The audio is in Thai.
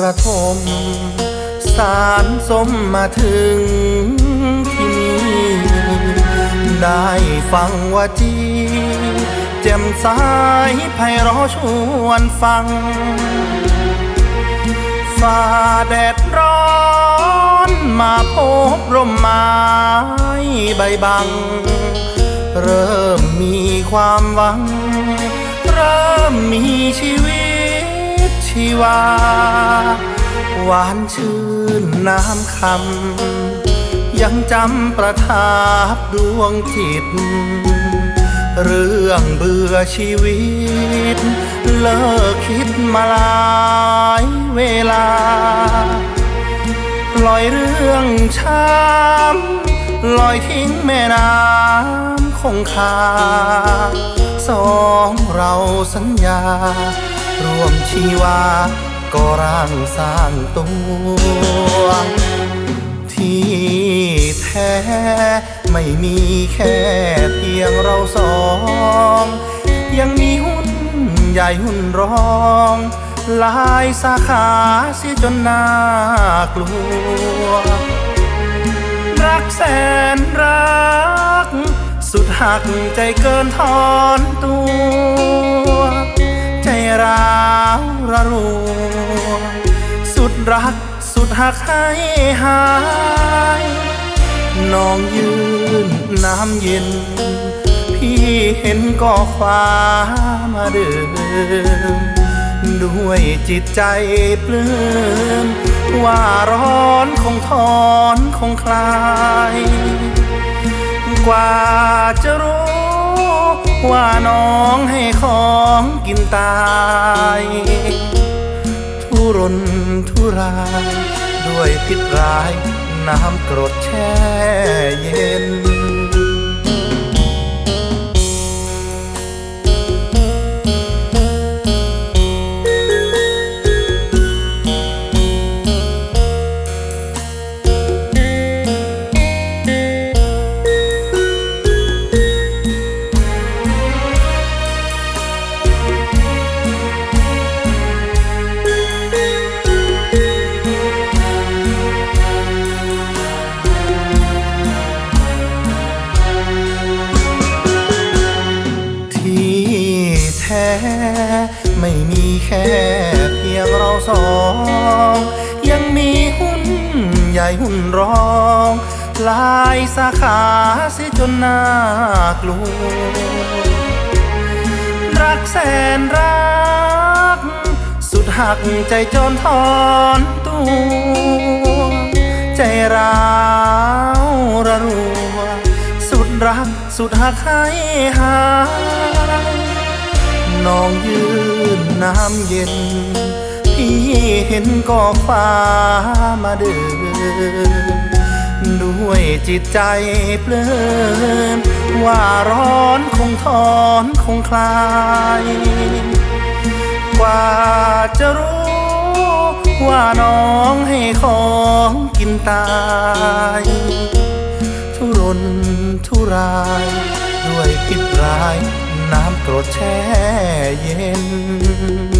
ระทม สารสมมาถึงที่นี่ได้ฟังว่าจีแจ่มสายไพเราะชวนฟังฝ่าแดดร้อนมาพบร่มไม้ใบบัง เริ่มมีความหวัง เริ่มมีชีวิต ชีวา หวานชื่นน้ำคำ ยังจำประทับดวงจิต เรื่องเบื่อชีวิต เลิกคิดมาหลายเวลาปล่อยเรื่องช้ำลอยทิ้งแม่น้ำคงคาสองเราสัญญา ร่วมชีวา ก็ร่างสร้างตัว ที่แท้ไม่มีแค่เพียงเราสอง ยังมีหุ้นใหญ่หุ้นรองหลายสาขาเสียจนน่ากลัว รักแสนรัก สุดหักใจเกินทอนตัว สุดหักให้หาย น้องยืนน้ำเย็น พี่เห็นก็คว้ามาเดิมด้วยจิตใจปลื้มว่าร้อนคงถอนคงคลาย กว่าจะรู้ ว่าน้องให้ของกินตาย ทุรนทุราย ด้วยพิษร้าย น้ำกรดแช่เย็น ไม่มีแค่เพียงเราสอง ยังมีหุ้นใหญ่หุ้นรองหลายสาขาเสียจนน่ากลัว รักแสนรัก สุดหักใจจนทอนตัว ใจร้าวระรัว สุดรักสุดหักให้หา น้องยืนน้ำเย็น พี่เห็นก็คว้ามาเดิน ด้วยจิตใจเปลิน ว่าร้อนคงถอนคงคลาย กว่าจะรู้ว่าน้องให้ของกินตาย ทุรนทุราย ด้วยพิษร้าย น้ำกรดแช่เย็น